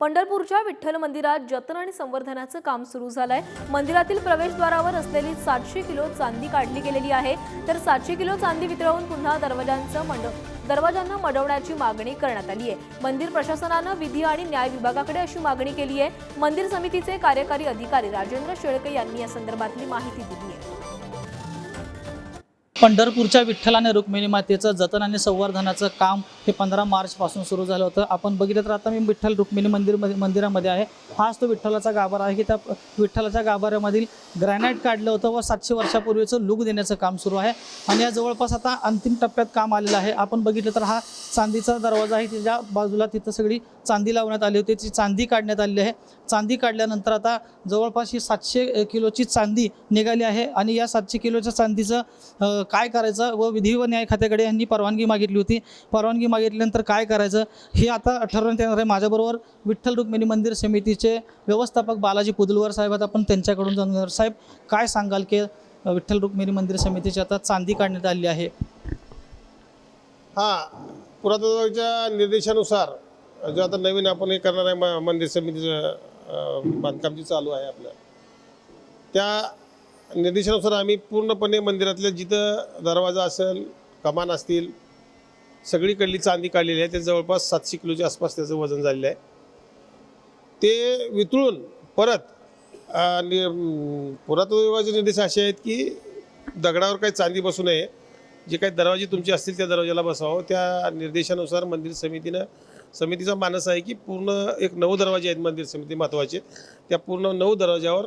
पंढरपूरच्या विठ्ठल मंदिरात जतन आणि संवर्धनाचं काम सुरू झालंय. मंदिरातील प्रवेशद्वारावर असलेली सातशे किलो चांदी काढली गेलेली आहे. तर सातशे किलो चांदी वितळवून पुन्हा दरवाजांचं मंड दरवाजांना मडवण्याची मागणी करण्यात आली आहे. मंदिर प्रशासनानं विधी आणि न्याय विभागाकडे अशी मागणी केली आहे. मंदिर समितीचे कार्यकारी अधिकारी राजेंद्र शेळके यांनी या संदर्भातली माहिती दिली आहे. पंढरपूरच्या विठ्ठल आणि रुक्मिणी मातेचं जतन आणि संवर्धनाचं काम हे पंधरा मार्चपासून सुरू झालं होतं. आपण बघितलं तर आता मी विठ्ठल रुक्मिणी मंदिरमध्ये मंदिरामध्ये आहे. हाच तो विठ्ठलाचा गाभारा आहे की त्या विठ्ठलाच्या गाभाऱ्यामधील ग्रॅनाईट काढलं होतं व सातशे वर्षापूर्वीचं लुक देण्याचं काम सुरू आहे. आणि या जवळपास आता अंतिम टप्प्यात काम आलेलं आहे. आपण बघितलं तर हा चांदीचा दरवाजा आहे. त्याच्या बाजूला तिथं सगळी चांदी लावण्यात आली होती. ती चांदी काढण्यात आलेली आहे. चांदी काढल्यानंतर आता जवळपास ही सातशे किलोची चांदी निघाली आहे. आणि या सातशे किलोच्या चांदीचं काय करायचं व विधी व न्याय खात्याकडे यांनी परवानगी मागितली होती. परवानगी मागितल्यानंतर काय करायचं हे आता ठरवण्यात येणार आहे. माझ्याबरोबर विठ्ठल रुक्मिणी मंदिर समितीचे व्यवस्थापक बालाजी पुदलवर साहेब आहेत. आपण त्यांच्याकडून जाणून घेणार. साहेब काय सांगाल की विठ्ठल रुक्मिणी मंदिर समितीची आता चांदी काढण्यात आली आहे? हा पुरातत्वाच्या निर्देशानुसार जो आता नवीन आपण हे करणार आहे म- मंदिर समितीचं बांधकाम जे चालू आहे आपलं. त्या निर्देशानुसार आम्ही पूर्णपणे मंदिरातल्या जिथं दरवाजा असेल कमान असतील सगळीकडली चांदी काढलेली आहे. ते जवळपास सातशे किलोच्या आसपास त्याचं वजन झालेलं आहे. ते वितळून परत आणि पुरातत्व विभागाचे निर्देश असे आहेत की दगडावर काही चांदी बसू नये. जे काही दरवाजे तुमचे असतील त्या दरवाजाला बसावं. त्या निर्देशानुसार मंदिर समितीनं समितीचा मानस आहे की पूर्ण एक नऊ दरवाजे आहेत मंदिर समिती महत्त्वाचे त्या पूर्ण नऊ दरवाजावर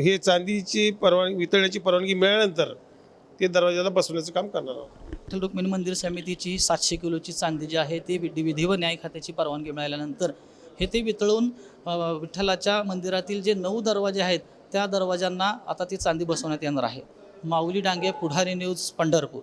हे चांदीची परवानगी वितळण्याची परवानगी मिळाल्यानंतर ते दरवाजाला बसवण्याचं काम करणार आहोत. विठ्ठल रुक्मिणी मंदिर समितीची सातशे किलोची चांदी जी आहे ती विधी विधी व न्याय खात्याची परवानगी मिळाल्यानंतर हे ते वितळून विठ्ठलाच्या मंदिरातील जे नऊ दरवाजे आहेत त्या दरवाजांना आता ती चांदी बसवण्यात येणार आहे. माऊली डांगे पुढारी न्यूज पंढरपूर.